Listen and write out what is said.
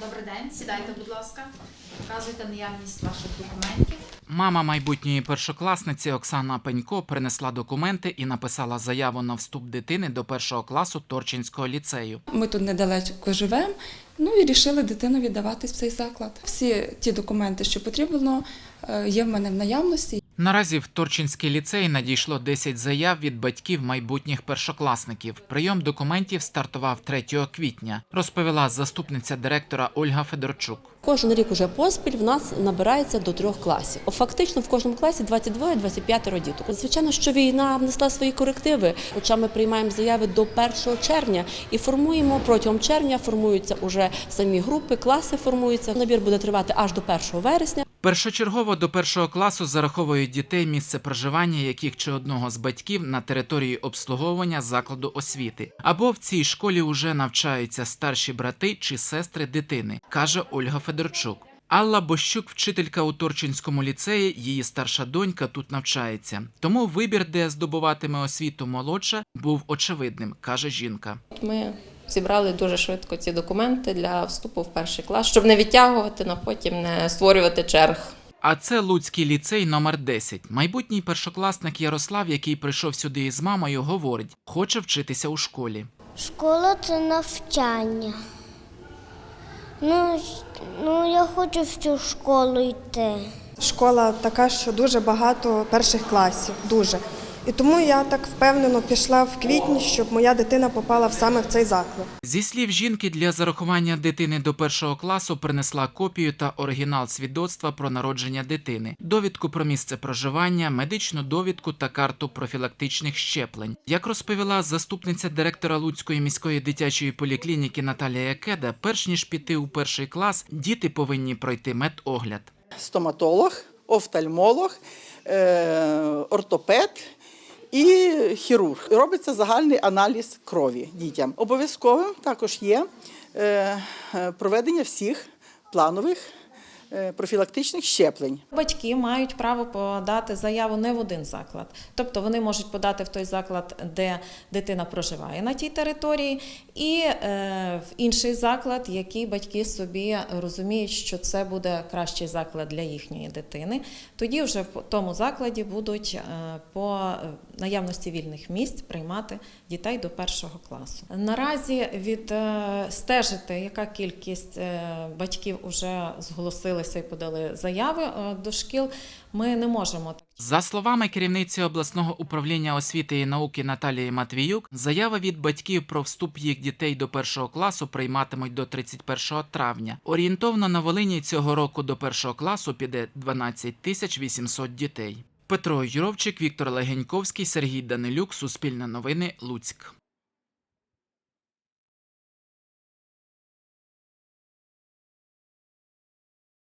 Добрий день, сідайте, будь ласка. Показуйте наявність ваших документів. Мама майбутньої першокласниці Оксана Пенько принесла документи і написала заяву на вступ дитини до першого класу Торчинського ліцею. Ми тут недалеко живемо, ну і вирішили дитину віддавати в цей заклад. Всі ті документи, що потрібно, е, є в мене в наявності. Наразі в Торчинський ліцей надійшло 10 заяв від батьків майбутніх першокласників. Прийом документів стартував 3 квітня, розповіла заступниця директора Ольга Федорчук. Кожен рік уже поспіль в нас набирається до трьох класів. Фактично в кожному класі 22-25 діток. Звичайно, що війна внесла свої корективи. Хоча ми приймаємо заяви до 1 червня і формуємо протягом червня. Формуються уже самі групи, класи формуються. Набір буде тривати аж до 1 вересня. Першочергово до першого класу зараховують дітей місце проживання яких чи одного з батьків на території обслуговування закладу освіти. Або в цій школі уже навчаються старші брати чи сестри дитини, каже Ольга Федорчук. Алла Бощук, вчителька у Торчинському ліцеї, її старша донька тут навчається. Тому вибір, де здобуватиме освіту молодша, був очевидним, каже жінка. Ми зібрали дуже швидко ці документи для вступу в перший клас, щоб не відтягувати, на потім не створювати черг. А це Луцький ліцей номер 10. Майбутній першокласник Ярослав, який прийшов сюди із мамою, говорить, хоче вчитися у школі. Школа це навчання. Ну, ну, я хочу в цю школу йти. Школа така, що дуже багато перших класів, дуже. І тому я так впевнено пішла в квітні, щоб моя дитина попала в саме в цей заклад. Зі слів жінки, для зарахування дитини до першого класу принесла копію та оригінал свідоцтва про народження дитини, довідку про місце проживання, медичну довідку та карту профілактичних щеплень. Як розповіла заступниця директора Луцької міської дитячої поліклініки Наталія Кеда, перш ніж піти у перший клас, діти повинні пройти медогляд. стоматолог, офтальмолог, е, ортопед і хірург. Робиться загальний аналіз крові дітям. Обов'язковим також є е, е, проведення всіх планових профілактичних щеплень. Батьки мають право подати заяву не в один заклад, тобто вони можуть подати в той заклад, де дитина проживає на тій території, і е, в інший заклад, який батьки собі розуміють, що це буде кращий заклад для їхньої дитини. Тоді вже в тому закладі будуть е, по е, наявності вільних місць приймати дітей до першого класу. Наразі від е, стежити, яка кількість е, батьків вже зголосилися і подали заяви е, до шкіл, ми не можемо. За словами керівниці обласного управління освіти і науки Наталії Матвіюк, заяви від батьків про вступ їх дітей до першого класу прийматимуть до 31 травня. Орієнтовно на Волині цього року до першого класу піде 12 тисяч 800 дітей. Петро Юровчик, Віктор Легеньковський, Сергій Данилюк, Суспільне новини, Луцьк.